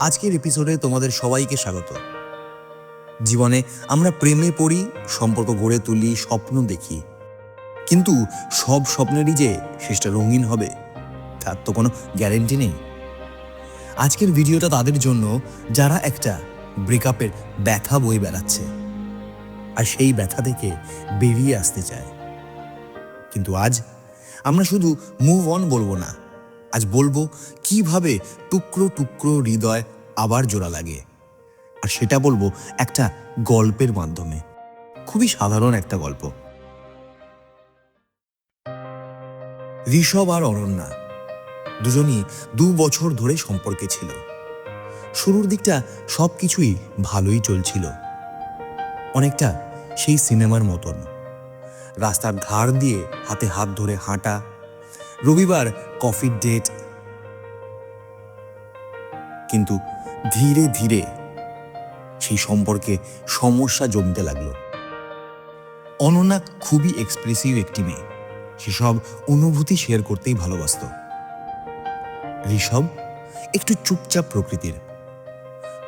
আজকের এপিসোডে তোমাদের সবাইকে স্বাগত। জীবনে আমরা প্রেমে পড়ি, সম্পর্ক গড়ে তুলি, স্বপ্ন দেখি। কিন্তু সব স্বপ্নেরই যে শেষটা রঙিন হবে, তার তো কোনো গ্যারেন্টি নেই। আজকের ভিডিওটা তাদের জন্য যারা একটা ব্রেকআপের ব্যথা বয়ে বেড়াচ্ছে, আর সেই ব্যথা থেকে বেরিয়ে আসতে চায়। কিন্তু আজ আমরা শুধু মুভ অন বলব না আজ বলব কীভাবে টুকরো টুকরো হৃদয় আবার জোড়া লাগে। আর সেটা বলব একটা গল্পের মাধ্যমে। খুবই সাধারণ একটা গল্প। ঋষভ আর অনন্যা দুজনই দু বছর ধরে সম্পর্কে ছিল। শুরুর দিকটা সব কিছুই ভালোই চলছিল। অনেকটা সেই সিনেমার মতন। রাস্তার ধার দিয়ে হাতে হাত ধরে হাঁটা রবিবার কফির ডেট। কিন্তু ধীরে ধীরে সেই সম্পর্কে সমস্যা জমতে লাগল। অনন্যা খুবই এক্সপ্রেসিভ একটি মেয়ে। সেসব অনুভূতি শেয়ার করতেই ভালোবাসত। ঋষভ একটু চুপচাপ প্রকৃতির।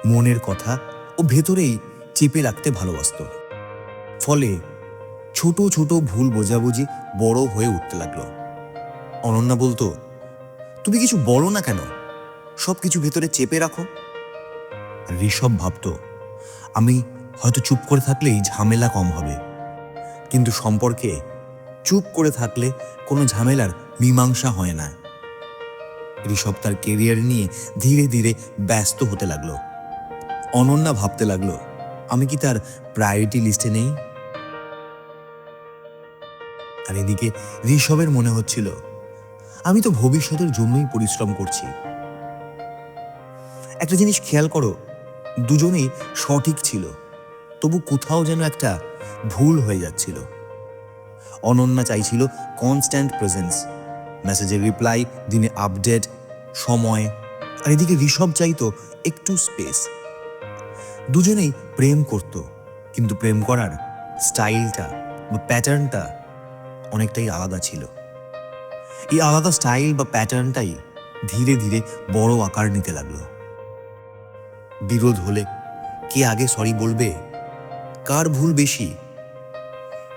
মনের কথা ও ভেতরেই চেপে রাখতে ভালোবাসত। ফলে ছোট ছোট ভুল বোঝাবুঝি বড় হয়ে উঠতে লাগল। অনন্যা বলতো, তুমি কিছু বলো না কেন? সব কিছু ভেতরে চেপে রাখো। ঋষভ ভাবতো, আমি হয়তো চুপ করে থাকলেই ঝামেলা কম হবে। কিন্তু সম্পর্কে চুপ করে থাকলে কোনো ঝামেলার মীমাংসা হয় না। ঋষভ তার কেরিয়ার নিয়ে ধীরে ধীরে ব্যস্ত হতে লাগল। অনন্যা ভাবতে লাগল, আমি কি তার প্রায়োরিটি লিস্টে নেই? আর এদিকে ঋষভের মনে হচ্ছিল আমি তো ভবিষ্যতের জন্যই পরিশ্রম করছি। একটা জিনিস খেয়াল করো, দুজনেই সঠিক ছিল, তবু কোথাও যেন একটা ভুল হয়ে যাচ্ছিল। অনন্যা চাইছিল কনস্ট্যান্ট প্রেজেন্স মেসেজের রিপ্লাই দিনে আপডেট সময়, আর এদিকে ঋষভ চাইতো একটু স্পেস দুজনেই প্রেম করত, কিন্তু প্রেম করার স্টাইলটা বা প্যাটার্নটা অনেকটাই আলাদা ছিল। এই আলাদা স্টাইল বা প্যাটার্নটাই ধীরে ধীরে বড় আকার নিতে লাগল। বিরোধ হলে কে আগে সরি বলবে? কার ভুল বেশি?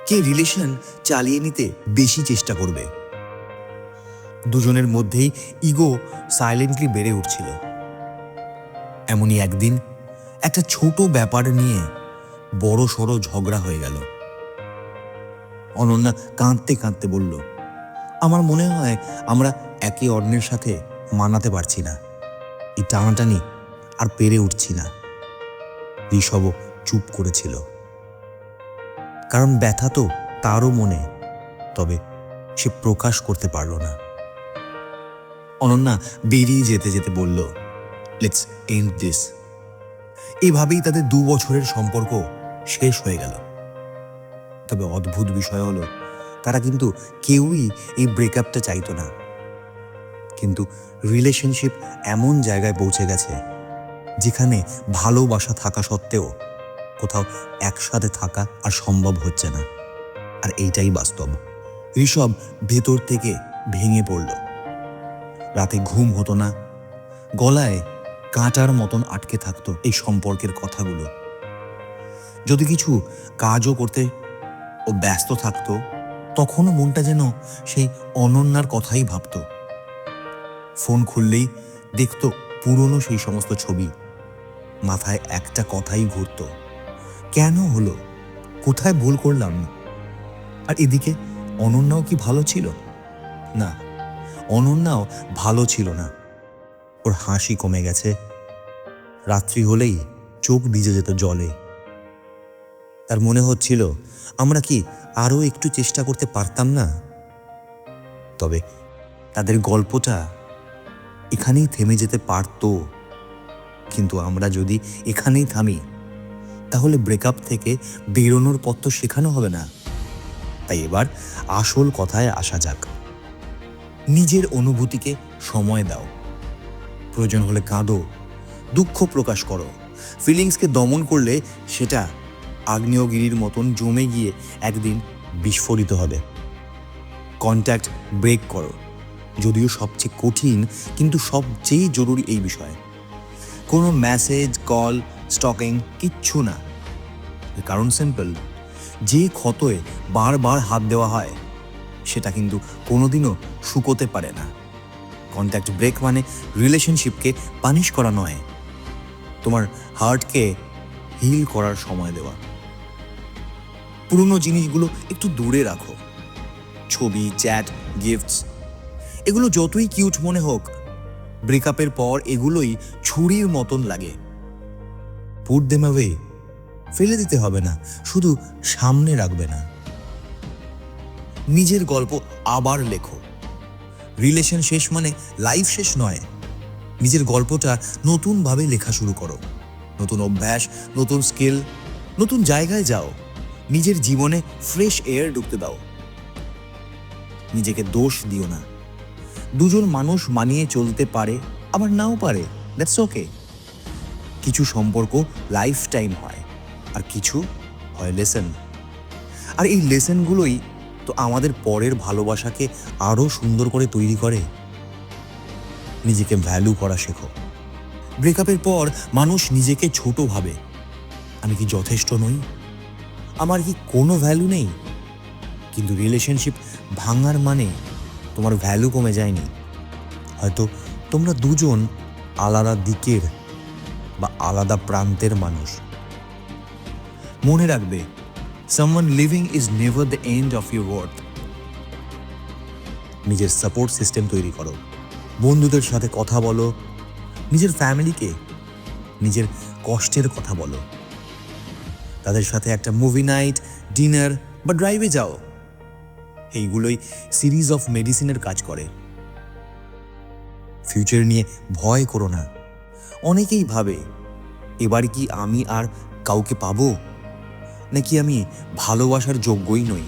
কে রিলেশন চালিয়ে নিতে বেশি চেষ্টা করবে? দুজনের মধ্যেই ইগো সাইলেন্টলি বেড়ে উঠছিল। এমনই একদিন একটা ছোট ব্যাপার নিয়ে বড় সড়ো ঝগড়া হয়ে গেল। অনন্যা কাঁদতে কাঁদতে বলল আমার মনে হয় আমরা একে অন্যের সাথে মানাতে পারছি না। এই টানাটানি আর পেরে উঠছি না। ঋষভও চুপ করেছিল। কারণ ব্যথা তো তারও মনে, তবে সে প্রকাশ করতে পারল না। অনন্যা বেরিয়ে যেতে যেতে বলল লেটস এন্ড দিস এভাবেই তাদের দু বছরের সম্পর্ক শেষ হয়ে গেল। তবে অদ্ভুত বিষয় হলো তারা কিন্তু কেউই এই ব্রেকআপটা চাইতো না। কিন্তু রিলেশনশিপ এমন জায়গায় পৌঁছে গেছে, যেখানে ভালোবাসা থাকা সত্ত্বেও কোথাও একসাথে থাকা আর সম্ভব হচ্ছে না। আর এইটাই বাস্তব। ঋষভ ভেতর থেকে ভেঙে পড়ল। রাতে ঘুম হতো না। গলায় কাঁটার মতন আটকে থাকতো এই সম্পর্কের কথাগুলো। যদি কিছু কাজও করতে ও ব্যস্ত থাকতো তখনও মনটা যেন সেই অনন্যার কথাই ভাবতো। ফোন খুললেই দেখতো পুরনো সেই সমস্ত ছবি। মাথায় একটা কথাই ঘুরতো। কেন হলো? কোথায় ভুল করলাম? আর এদিকে অনন্যাও কি ভালো ছিল? না, অনন্যাও ভালো ছিল না। ওর হাসি কমে গেছে। রাত্রি হলেই চোখ ভিজে যেত জলে। তার মনে হচ্ছিল, আমরা কি আরও একটু চেষ্টা করতে পারতাম না? তবে তাদের গল্পটা এখানেই থেমে যেতে পারতো। কিন্তু আমরা যদি এখানেই থামি, তাহলে ব্রেকআপ থেকে বেরোনোর পথ তো শেখানো হবে না। তাই এবার আসল কথায় আসা যাক। নিজের অনুভূতিকে সময় দাও। প্রয়োজন হলে কাঁদো, দুঃখ প্রকাশ করো। ফিলিংসকে দমন করলে সেটা আগ্নেয়গিরির মতন জমে গিয়ে একদিন বিস্ফোরিত হবে। কন্ট্যাক্ট ব্রেক করো। যদিও সবচেয়ে কঠিন, কিন্তু সবচেয়ে জরুরি এই বিষয়ে। কোনো মেসেজ কল স্টকিং কিচ্ছু না। কারণ সিম্পল যে ক্ষতয়ে বারবার হাত দেওয়া হয়, সেটা কিন্তু কোনোদিনও শুকোতে পারে না। কন্ট্যাক্ট ব্রেক মানে রিলেশনশিপকে পানিশ করা নয়। তোমার হার্টকে হিল করার সময় দেওয়া। পুরনো জিনিসগুলো একটু দূরে রাখো। ছবি, চ্যাট গিফটস এগুলো যতই কিউট মনে হোক ব্রেকআপের পর এগুলোই ছুরির মতন লাগে। পুট দেম অ্যাওয়ে ফেলে দিতে হবে না, শুধু সামনে রাখবে না। নিজের গল্প আবার লেখো। রিলেশন শেষ মানে লাইফ শেষ নয়। নিজের গল্পটা নতুনভাবে লেখা শুরু করো। নতুন অভ্যাস, নতুন স্কিল নতুন জায়গায় যাও। নিজের জীবনে ফ্রেশ এয়ার ঢুকতে দাও। নিজেকে দোষ দিও না। দুজন মানুষ মানিয়ে চলতে পারে, আবার নাও পারে। দ্যাটস ওকে কিছু সম্পর্ক লাইফ টাইম হয়, আর কিছু হয় লেসন আর এই লেসনগুলোই তো আমাদের পরের ভালোবাসাকে আরও সুন্দর করে তৈরি করে। নিজেকে ভ্যালু করা শেখো। ব্রেকআপের পর মানুষ নিজেকে ছোট ভাবে। আমি কি যথেষ্ট নই? আমার কি কোনো ভ্যালু নেই? কিন্তু রিলেশনশিপ ভাঙার মানে তোমার ভ্যালু কমে যায়নি। হয়তো তোমরা দুজন আলাদা দিকের বা আলাদা প্রান্তের মানুষ। মনে রাখবে someone living is never the end of your worth নিজের সাপোর্ট সিস্টেম তৈরি করো। বন্ধুদের সাথে কথা বলো। নিজের ফ্যামিলিকে নিজের কষ্টের কথা বলো। তাদের সাথে একটা মুভি নাইট ডিনার বা ড্রাইভে যাও। এইগুলোই সিরিজ অফ মেডিসিনের কাজ করে। ফিউচার নিয়ে ভয় করো না। অনেকেই ভাবে, এবার কি আমি আর কাউকে পাবো? নাকি আমি ভালোবাসার যোগ্যই নই?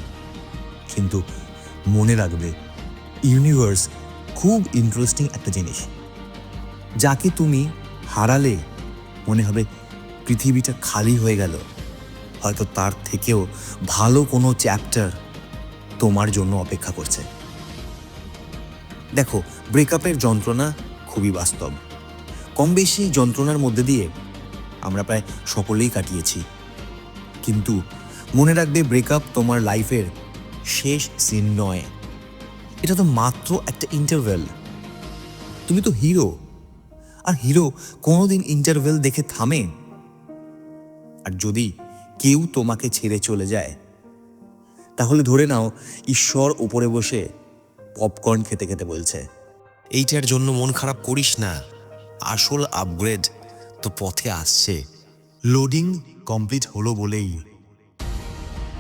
কিন্তু মনে রাখবে ইউনিভার্স খুব ইন্টারেস্টিং একটা জিনিস। যাকে তুমি হারালে, মনে হবে পৃথিবীটা খালি হয়ে গেল। হয়তো তার থেকেও ভালো কোনো চ্যাপ্টার তোমার জন্য অপেক্ষা করছে। দেখো ব্রেকআপের যন্ত্রণা খুবই বাস্তব। কম বেশি যন্ত্রণার মধ্যে দিয়ে আমরা প্রায় সকলেই কাটিয়েছি। কিন্তু মনে রাখবে ব্রেকআপ তোমার লাইফের শেষ সিন নয়। এটা তো মাত্র একটা ইন্টারভেল তুমি তো হিরো আর হিরো কোনোদিন ইন্টারভেল দেখে থামে? আর যদি কেউ তোমাকে ছেড়ে চলে যায়। তাহলে ধরে নাও ঈশ্বর উপরে বসে পপকর্ন খেতে খেতে বলছে। এইটার জন্য মন খারাপ করিস না। আসল আপগ্রেড তো পথে আসছে। লোডিং কমপ্লিট হলো বলেই।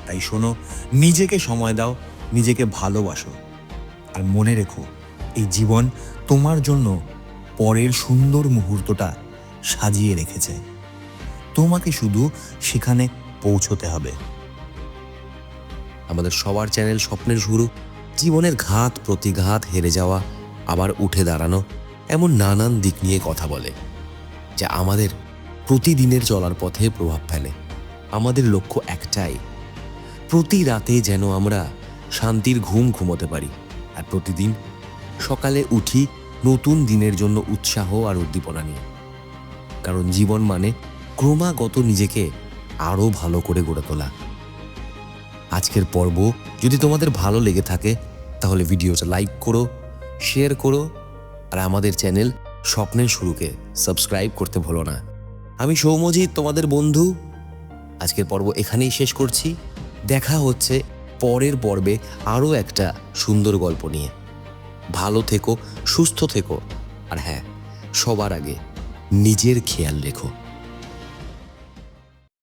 তাই শোনো নিজেকে সময় দাও নিজেকে ভালোবাসো। আর মনে রেখো এই জীবন তোমার জন্য পরের সুন্দর মুহূর্তটা সাজিয়ে রেখেছে। তোমাকে শুধু সেখানে পৌঁছতে হবে। আমাদের সবার চ্যানেল স্বপ্নের শুরু। জীবনের ঘাত, প্রতিঘাত, হেরে যাওয়া, আবার উঠে দাঁড়ানো, এমন নানান দিক নিয়ে কথা বলে, যা আমাদের প্রতিদিনের চলার পথে প্রভাব ফেলে। আমাদের লক্ষ্য একটাই, প্রতি রাতে যেন আমরা শান্তির ঘুম ঘুমোতে পারি। আর প্রতিদিন সকালে উঠি নতুন দিনের জন্য উৎসাহ আর উদ্দীপনা নিয়ে। কারণ জীবন মানে ক্রমাগত নিজেকে আরও ভালো করে গড়ে তোলা। আজকের পর্ব যদি তোমাদের ভালো লেগে থাকে, তাহলে ভিডিওটা লাইক করো, শেয়ার করো, আর আমাদের চ্যানেল স্বপ্নের শুরুকে সাবস্ক্রাইব করতে ভুলো না। আমি সৌমজিৎ তোমাদের বন্ধু। আজকের পর্ব এখানেই শেষ করছি। দেখা হচ্ছে পরের পর্বে আরও একটা সুন্দর গল্প নিয়ে। ভালো থেকো, সুস্থ থেকো, আর হ্যাঁ সবার আগে নিজের খেয়াল রেখো।